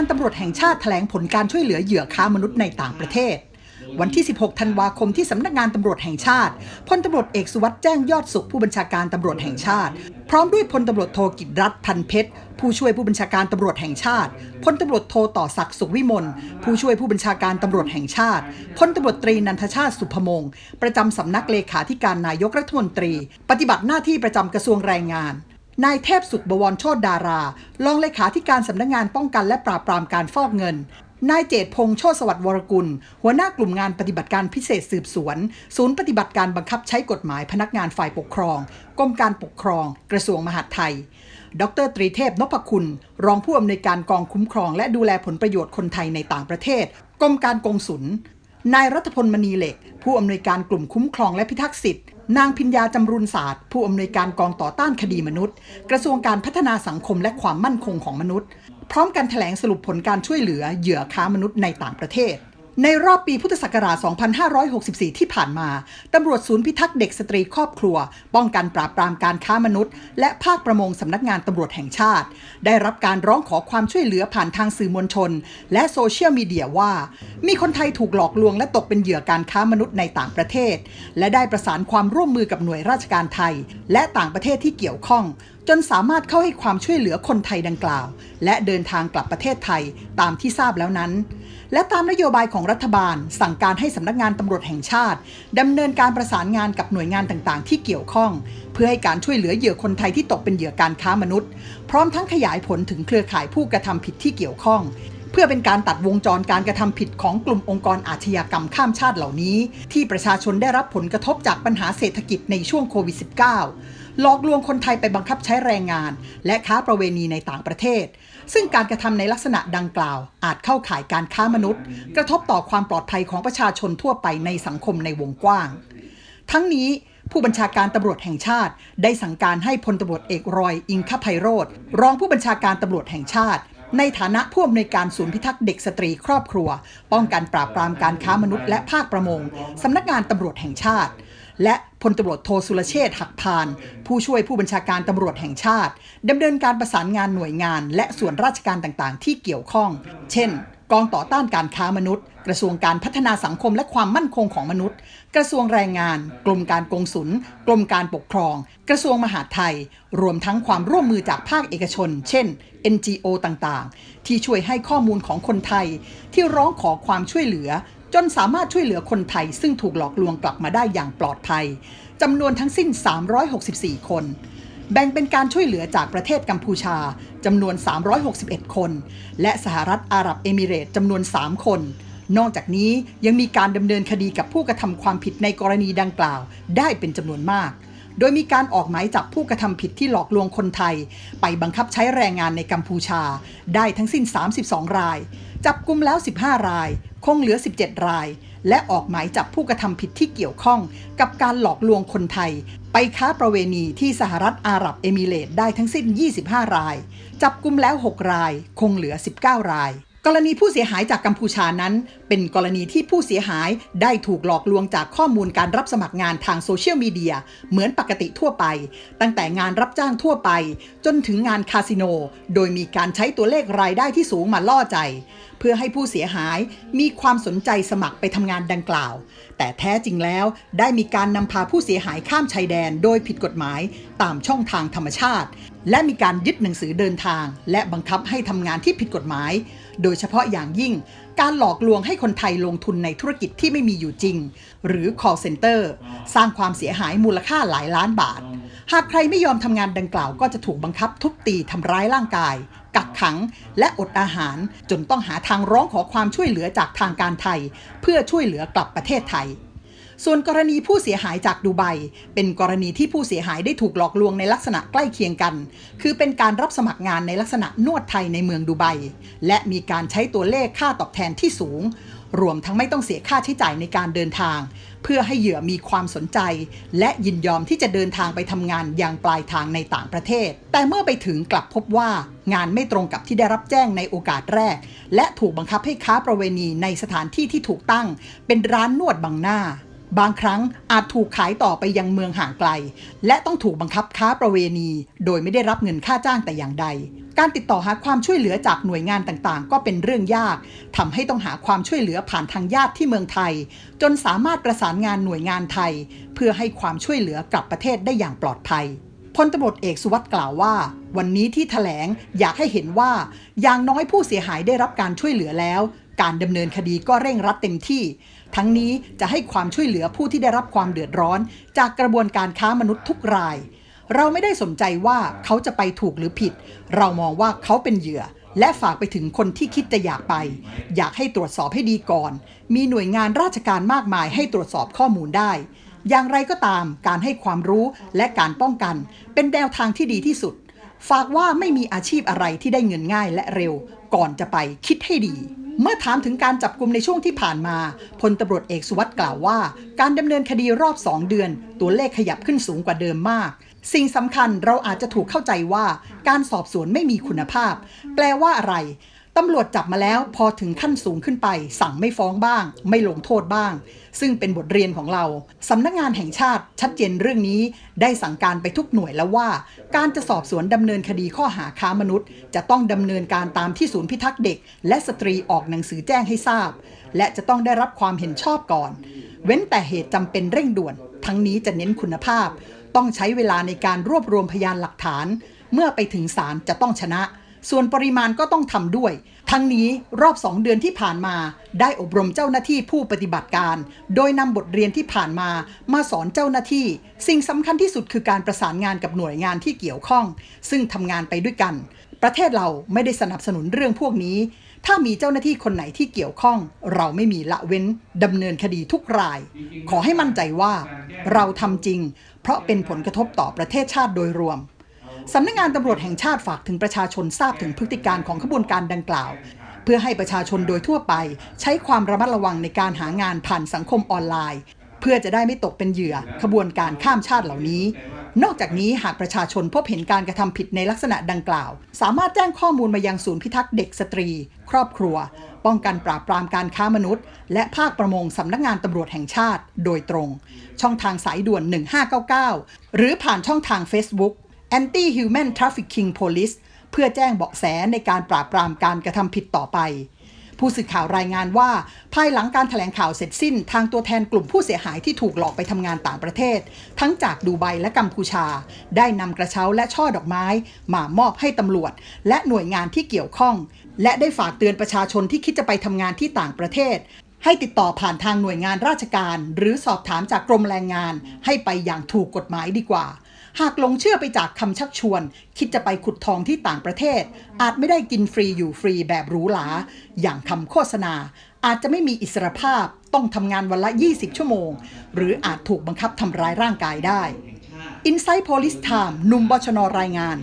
การตำรวจแห่งชาติแถลงผลการช่วยเหลือเหยื่อค้ามนุษย์ในต่างประเทศ วันที่ 16 ธันวาคมที่สำนักงานตำรวจแห่งชาติ พลตำรวจเอกสุวัสด์แจ้งยอดสุขผู้บัญชาการตำรวจแห่งชาติ พร้อมด้วยพลตำรวจโทกิจรัตน์พันเพชร ผู้ช่วยผู้บัญชาการตำรวจแห่งชาติ พลตำรวจโทต่อศักดิ์สุขวิมล ผู้ช่วยผู้บัญชาการตำรวจแห่งชาติ พลตำรวจตรีนันทชาติสุพมงศ์ประจำสำนักเลขาธิการนายกรัฐมนตรี ปฏิบัติหน้าที่ประจำกระทรวงแรงงาน นายเทพสุขบวรโชดดารา รองเลขาธิการสำนักงานป้องกันและปราบปรามการฟอกเงิน นายเจตพงษ์โชติสวัสดิ์วรกุล หัวหน้ากลุ่มงานปฏิบัติการพิเศษสืบสวน ศูนย์ปฏิบัติการบังคับใช้กฎหมายพนักงานฝ่ายปกครอง กรมการปกครอง กระทรวงมหาดไทย ดรตรีเทพนพคุณ รองผู้อำนวยการกองคุ้มครอง และดูแลผลประโยชน์คนไทยในต่างประเทศ กรมการกงสุลนายรัฐพลมณีเหล็ก ผู้อำนวยการกลุ่มคุ้มครองและพิทักษ์สิทธิ์ นางพิญญาจำรุนศาสตร์ ผู้อำนวยการกองต่อต้านคดีมนุษย์ กระทรวงการพัฒนาสังคมและความมั่นคงของมนุษย์ พร้อมกันแถลงสรุปผลการช่วยเหลือเหยื่อค้ามนุษย์ในต่างประเทศ ในรอบปีพุทธศักราช 2564 ที่ผ่านมา ตำรวจศูนย์พิทักษ์เด็กสตรีครอบครัว ป้องกันปราบปรามการค้ามนุษย์ และภาคประมงสำนักงานตำรวจแห่งชาติ ได้รับการร้องขอความช่วยเหลือผ่านทางสื่อมวลชน และโซเชียลมีเดียว่า มีคนไทยถูกหลอกลวงและตกเป็นเหยื่อการค้ามนุษย์ในต่างประเทศ และได้ประสานความร่วมมือกับหน่วยราชการไทย และต่างประเทศที่เกี่ยวข้องจนสามารถเข้าให้ความช่วยเหลือคนไทยดังกล่าว และเดินทางกลับประเทศไทยตามที่ทราบแล้วนั้น และตามนโยบายของรัฐบาล สั่งการให้สำนักงานตำรวจแห่งชาติดำเนินการประสานงานกับหน่วยงานต่างๆ ที่เกี่ยวข้อง เพื่อให้การช่วยเหลือเหยื่อคนไทยที่ตกเป็นเหยื่อการค้ามนุษย์ พร้อมทั้งขยายผลถึงเครือข่ายผู้กระทำผิดที่เกี่ยวข้อง เพื่อเป็นการตัดวงจรการกระทำผิดของกลุ่มองค์กรอาชญากรรมข้ามชาติเหล่านี้ ที่ประชาชนได้รับผลกระทบจากปัญหาเศรษฐกิจในช่วงโควิด -19 หลอกลวงคนไทยไปบังคับใช้แรงงาน และค้าประเวณีในต่างประเทศ ซึ่งการกระทำในลักษณะดังกล่าว อาจเข้าข่ายการค้ามนุษย์ กระทบต่อความปลอดภัยของประชาชนทั่วไปในสังคมในวงกว้าง ทั้งนี้ผู้บัญชาการตำรวจแห่งชาติ ได้สั่งการให้พลตำรวจเอกรอยอิงคไพโรธรองผู้บัญชาการตำรวจแห่งชาติ ในฐานะผู้อำนวยการศูนย์พิทักษ์เด็กสตรีครอบครัว ป้องกันปราบปรามการค้ามนุษย์และภาคประมงสำนักงานตำรวจแห่งชาติ และพลตำรวจโทสุรเชษฐ์หักพาน ผู้ช่วยผู้บัญชาการตำรวจแห่งชาติดำเนินการประสานงานหน่วยงาน และส่วนราชการต่างๆ ที่เกี่ยวข้อง เช่น กองต่อต้านการค้ามนุษย์ กระทรวงการพัฒนาสังคมและความมั่นคงของมนุษย์ กระทรวงแรงงาน กรมการกงสุลกรมการปกครอง กระทรวงมหาดไทย รวมทั้งความร่วมมือจากภาคเอกชน เช่น NGO ต่างๆ ที่ช่วยให้ข้อมูลของคนไทย ที่ร้องขอความช่วยเหลือ จนสามารถช่วยเหลือคนไทย ซึ่งถูกหลอกลวงกลับมาได้อย่างปลอดภัยจำนวนทั้งสิ้น 364 คน แบ่งเป็นการช่วยเหลือจากประเทศกัมพูชาจำนวน 361 คน และสหรัฐอาหรับเอมิเรต์จำนวน 3 คน นอกจากนี้ยังมีการดำเนินคดีกับผู้กระทำความผิดในกรณีดังกล่าว ได้เป็นจำนวนมาก โดยมีการออกหมายจับผู้กระทำผิดที่หลอกลวงคนไทย ไปบังคับใช้แรงงานในกัมพูชา ได้ทั้งสิ้น 32 ราย จับกลุ่มแล้ว 15 ราย คงเหลือ 17 ราย และออกหมายจับผู้กระทำผิดที่เกี่ยวข้อง กับการหลอกลวงคนไทย ไปค้าประเวณีที่สหรัฐอาหรับเอมิเรตส์ได้ทั้งสิ้น 25 ราย จับกลุ่มแล้ว 6 ราย คงเหลือ 19 ราย กรณีผู้เสียหายจากกัมพูชานั้น เป็นกรณีที่ผู้เสียหายได้ถูกหลอกลวงจากข้อมูลการรับสมัครงานทางโซเชียลมีเดียเหมือนปกติทั่วไป ตั้งแต่งานรับจ้างทั่วไป จนถึงงานคาสิโน โดยมีการใช้ตัวเลขรายได้ที่สูงมาล่อใจ เพื่อให้ผู้เสียหายมีความสนใจสมัครไปทำงานดังกล่าว แต่แท้จริงแล้วได้มีการนำพาผู้เสียหายข้ามชายแดนโดยผิดกฎหมายตามช่องทางธรรมชาติ และมีการยึดหนังสือเดินทาง และบังคับให้ทำงานที่ผิดกฎหมาย โดยเฉพาะอย่างยิ่ง การหลอกลวงให้คนไทยลงทุนในธุรกิจที่ไม่มีอยู่จริง หรือ call center สร้างความเสียหายมูลค่าหลายล้านบาท หากใครไม่ยอมทำงานดังกล่าวก็จะถูกบังคับทุบตีทำร้ายร่างกาย กักขัง และอดอาหาร จนต้องหาทางร้องขอความช่วยเหลือจากทางการไทย เพื่อช่วยเหลือกลับประเทศไทย ส่วนกรณีผู้เสียหายจากดูไบเป็นกรณีที่ผู้เสียหายได้ถูกหลอกลวงในลักษณะใกล้เคียงกัน คือเป็นการรับสมัครงานในลักษณะนวดไทยในเมืองดูไบและมีการใช้ตัวเลขค่าตอบแทนที่สูง รวมทั้งไม่ต้องเสียค่าใช้จ่ายในการเดินทาง เพื่อให้เหยื่อมีความสนใจ และยินยอมที่จะเดินทางไปทำงานอย่างปลายทางในต่างประเทศ แต่เมื่อไปถึงกลับพบว่างานไม่ตรงกับที่ได้รับแจ้งในโอกาสแรก และถูกบังคับให้ค้าประเวณีในสถานที่ที่ถูกตั้ง เป็นร้านนวดบังหน้า บางครั้งอาจถูกขายต่อไปยังเมืองห่างไกล และต้องถูกบังคับค้าประเวณี โดยไม่ได้รับเงินค่าจ้างแต่อย่างใด การติดต่อหาความช่วยเหลือจากหน่วยงานต่างๆ ก็เป็นเรื่องยากทำให้ต้องหาความช่วยเหลือผ่านทางญาติที่เมืองไทย จนสามารถประสานงานหน่วยงานไทย เพื่อให้ความช่วยเหลือกลับประเทศได้อย่างปลอดภัย พลตำรวจเอกสุวัสด์กล่าวว่า วันนี้ที่ถแถลงอยากให้เห็นว่าอย่างน้อยผู้เสียหายได้รับการช่วยเหลือแล้ว การดำเนินคดีก็เร่งรัดเต็มที่ ทั้งนี้จะให้ความช่วยเหลือผู้ที่ได้รับความเดือดร้อน จากกระบวนการค้ามนุษย์ทุกราย เราไม่ได้สนใจว่าเขาจะไปถูกหรือผิด เรามองว่าเขาเป็นเหยื่อ และฝากไปถึงคนที่คิดจะอยากไป อยากให้ตรวจสอบให้ดีก่อน มีหน่วยงานราชการมากมายให้ตรวจสอบข้อมูลได้ อย่างไรก็ตามการให้ความรู้และการป้องกัน เป็นแนวทางที่ดีที่สุด ฝากว่าไม่มีอาชีพอะไรที่ได้เงินง่ายและเร็ว ก่อนจะไปคิดให้ดี เมื่อถามถึงการจับกลุ่มในช่วงที่ผ่านมาพลตำรวจเอกสุวัสด์กล่าวว่า การดำเนินคดีรอบ 2 เดือน ตัวเลขขยับขึ้นสูงกว่าเดิมมากสิ่งสำคัญเราอาจจะถูกเข้าใจว่า การสอบสวนไม่มีคุณภาพ แปลว่าอะไร ตำรวจจับมาแล้วพอถึงขั้นสูงขึ้นไป สั่งไม่ฟ้องบ้าง ไม่ลงโทษบ้าง ซึ่งเป็นบทเรียนของเราสำนักงานแห่งชาติชัดเจนเรื่องนี้ ได้สั่งการไปทุกหน่วยแล้วว่า การจะสอบสวนดำเนินคดีข้อหาค้ามนุษย์ จะต้องดำเนินการตามที่ศูนย์พิทักษ์เด็ก และสตรีออกหนังสือแจ้งให้ทราบ และจะต้องได้รับความเห็นชอบก่อน เว้นแต่เหตุจำเป็นเร่งด่วน ทั้งนี้จะเน้นคุณภาพ ต้องใช้เวลาในการรวบรวมพยานหลักฐาน เมื่อไปถึงศาลจะต้องชนะ ส่วนปริมาณก็ต้องทำด้วย ทั้งนี้รอบ 2 เดือนที่ผ่านมา ได้อบรมเจ้าหน้าที่ผู้ปฏิบัติการ โดยนำบทเรียนที่ผ่านมามาสอนเจ้าหน้าที่ สิ่งสำคัญที่สุดคือการประสานงานกับหน่วยงานที่เกี่ยวข้อง ซึ่งทำงานไปด้วยกัน ประเทศเราไม่ได้สนับสนุนเรื่องพวกนี้ ถ้ามีเจ้าหน้าที่คนไหนที่เกี่ยวข้อง เราไม่มีละเว้นดำเนินคดีทุกราย ขอให้มั่นใจว่า เราทำจริง เพราะเป็นผลกระทบต่อประเทศชาติโดยรวม สำนักงานตำรวจแห่งชาติฝากถึงประชาชนทราบถึงพฤติการของขบวนการดังกล่าว เพื่อให้ประชาชนโดยทั่วไป ใช้ความระมัดระวังในการหางานผ่านสังคมออนไลน์ เพื่อจะได้ไม่ตกเป็นเหยื่อขบวนการข้ามชาติเหล่านี้ นอกจากนี้หากประชาชนพบเห็นการกระทำผิดในลักษณะดังกล่าว สามารถแจ้งข้อมูลมายังศูนย์พิทักษ์เด็กสตรี ครอบครัว ป้องกันปราบปรามการค้ามนุษย์ และภาคประมงสำนักงานตำรวจแห่งชาติ โดยตรง ช่องทางสายด่วน 1599 หรือผ่านช่องทาง Facebook Anti Human Trafficking Police เพื่อแจ้งเบาะแสในการปราบปรามการกระทำผิดต่อไป ผู้สื่อข่าวรายงานว่า ภายหลังการถแถลงข่าวเสร็จสิ้น ทางตัวแทนกลุ่มผู้เสียหายที่ถูกหลอกไปทำงานต่างประเทศ ทั้งจากดูไบและกัมพูชา ได้นำกระเช้าและช่อดอกไม้ มามอบให้ตำรวจ และหน่วยงานที่เกี่ยวข้อง และได้ฝากเตือนประชาชนที่คิดจะไปทำงานที่ต่างประเทศให้ติดต่อผ่านทางหน่วยงานราชการ หรือสอบถามจากกรมแรงงาน ให้ไปอย่างถูกกฎหมายดีกว่า หากหลงเชื่อไปจากคำชักชวน คิดจะไปขุดทองที่ต่างประเทศ อาจไม่ได้กินฟรีอยู่ฟรีแบบหรูหราอย่างคำโฆษณา อาจจะไม่มีอิสรภาพต้องทำงานวันละ 20 ชั่วโมง หรืออาจถูกบังคับทำร้ายร่างกายได้ Inside Police Time นุ่มบชนรายงาน